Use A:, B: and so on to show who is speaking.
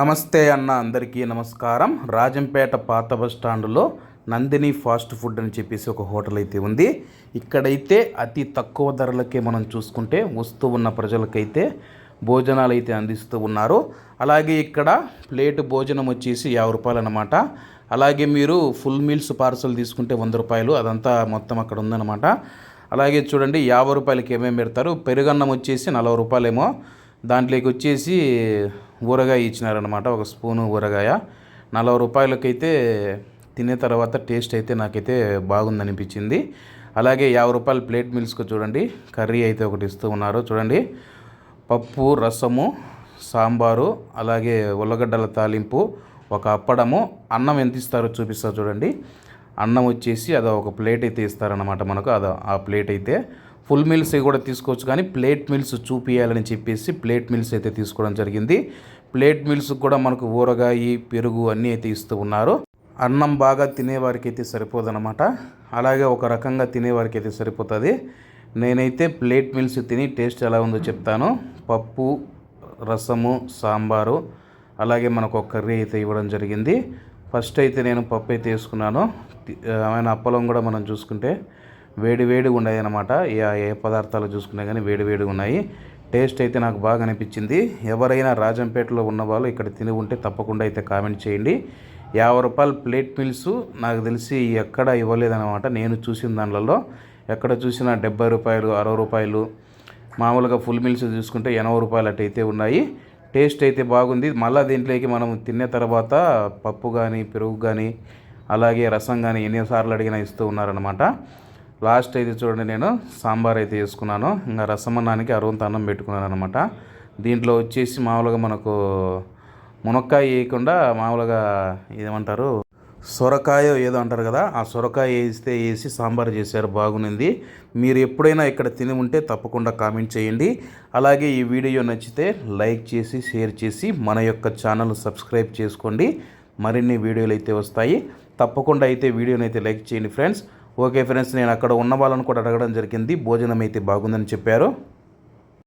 A: నమస్తే అన్న అందరికీ నమస్కారం. రాజంపేట పాత బస్ స్టాండ్లో నందిని ఫాస్ట్ ఫుడ్ అని చెప్పేసి ఒక హోటల్ అయితే ఉంది. ఇక్కడైతే అతి తక్కువ ధరలకే మనం చూసుకుంటే వస్తూ ఉన్న ప్రజలకైతే భోజనాలు అయితే అందిస్తూ ఉన్నారు. అలాగే ఇక్కడ ప్లేట్ భోజనం వచ్చేసి యాభై రూపాయలు అనమాట అలాగే మీరు ఫుల్ మీల్స్ పార్సల్ తీసుకుంటే వంద రూపాయలు అదంతా మొత్తం అక్కడ ఉందన్నమాట. అలాగే చూడండి యాభై రూపాయలకి ఏమేమి పెడతారు? పెరుగన్నం వచ్చేసి నలభై రూపాయలేమో దాంట్లోకి వచ్చేసి ఊరగాయ ఇచ్చినారనమాట ఒక స్పూను ఊరగాయ. నలభై రూపాయలకైతే తినే తర్వాత టేస్ట్ అయితే నాకైతే బాగుందనిపించింది. అలాగే యాభై రూపాయల ప్లేట్ మిల్స్కు చూడండి. కర్రీ అయితే ఒకటి ఇస్తూ ఉన్నారు. చూడండి. పప్పు రసము సాంబారు అలాగే ఉల్లగడ్డల తాలింపు ఒక అప్పడము. అన్నం ఎంత ఇస్తారో చూపిస్తారు చూడండి. అన్నం వచ్చేసి అదో ఒక ప్లేట్ అయితే ఇస్తారనమాట మనకు. అదో ఆ ప్లేట్ అయితే ఫుల్ మీల్స్ కూడా తీసుకోవచ్చు కానీ ప్లేట్ మీల్స్ చూపియాలని చెప్పేసి ప్లేట్ మీల్స్ అయితే తీసుకోవడం జరిగింది. ప్లేట్ మీల్స్ కూడా మనకు ఊరగాయ పెరుగు అన్నీ అయితే ఇస్తూ ఉన్నారు. అన్నం బాగా తినేవారికి అయితే సరిపోదన్నమాట. అలాగే ఒక రకంగా తినేవారికి అయితే సరిపోతుంది. నేనైతే ప్లేట్ మీల్స్ తిని టేస్ట్ ఎలా ఉందో చెప్తాను. పప్పు రసము సాంబారు అలాగే మనకు ఒక కర్రీ అయితే ఇవ్వడం జరిగింది. ఫస్ట్ అయితే నేను పప్పు అయితే వేసుకున్నాను. ఆయన అప్పలం కూడా మనం చూసుకుంటే వేడి వేడిగా ఉన్నాయి అనమాట ఏ పదార్థాలు చూసుకున్నా కానీ వేడి వేడిగా ఉన్నాయి. టేస్ట్ అయితే నాకు బాగా అనిపించింది. ఎవరైనా రాజంపేటలో ఉన్నవాళ్ళు ఇక్కడ తిని ఉంటే తప్పకుండా అయితే కామెంట్ చేయండి. యాభై రూపాయల ప్లేట్ మీల్స్ నాకు తెలిసి ఎక్కడ ఇవ్వలేదన్నమాట. నేను చూసిన దానిలలో ఎక్కడ చూసినా డెబ్బై రూపాయలు అరవై రూపాయలు. మామూలుగా ఫుల్ మీల్స్ చూసుకుంటే ఎనభై రూపాయలు అటు అయితే ఉన్నాయి. టేస్ట్ అయితే బాగుంది. మళ్ళీ దీంట్లోకి మనం తిన్న తర్వాత పప్పు కానీ పెరుగు కానీ అలాగే రసం కానీ ఎన్నిసార్లు అడిగినా ఇస్తూ ఉన్నారనమాట లాస్ట్ అయితే చూడండి నేను సాంబార్ అయితే వేసుకున్నాను ఇంకా రసం అన్నానికి అరవంత అన్నం పెట్టుకున్నాను అనమాట దీంట్లో వచ్చేసి మామూలుగా మనకు మునక్కాయ వేయకుండా మామూలుగా ఏమంటారు సొరకాయ ఏదో అంటారు కదా ఆ సొరకాయ వేస్తే వేసి సాంబార్ చేశారు బాగుంది. మీరు ఎప్పుడైనా ఇక్కడ తిని ఉంటే తప్పకుండా కామెంట్ చేయండి. అలాగే ఈ వీడియో నచ్చితే లైక్ చేసి షేర్ చేసి మన యొక్క ఛానల్ సబ్స్క్రైబ్ చేసుకోండి. మరిన్ని వీడియోలు అయితే వస్తాయి. తప్పకుండా అయితే వీడియోని అయితే లైక్ చేయండి ఫ్రెండ్స్. ఓకే ఫ్రెండ్స్ నేను అక్కడ ఉన్న వాళ్ళని కూడా అడగడం జరిగింది. భోజనం అయితే బాగుందని చెప్పారు.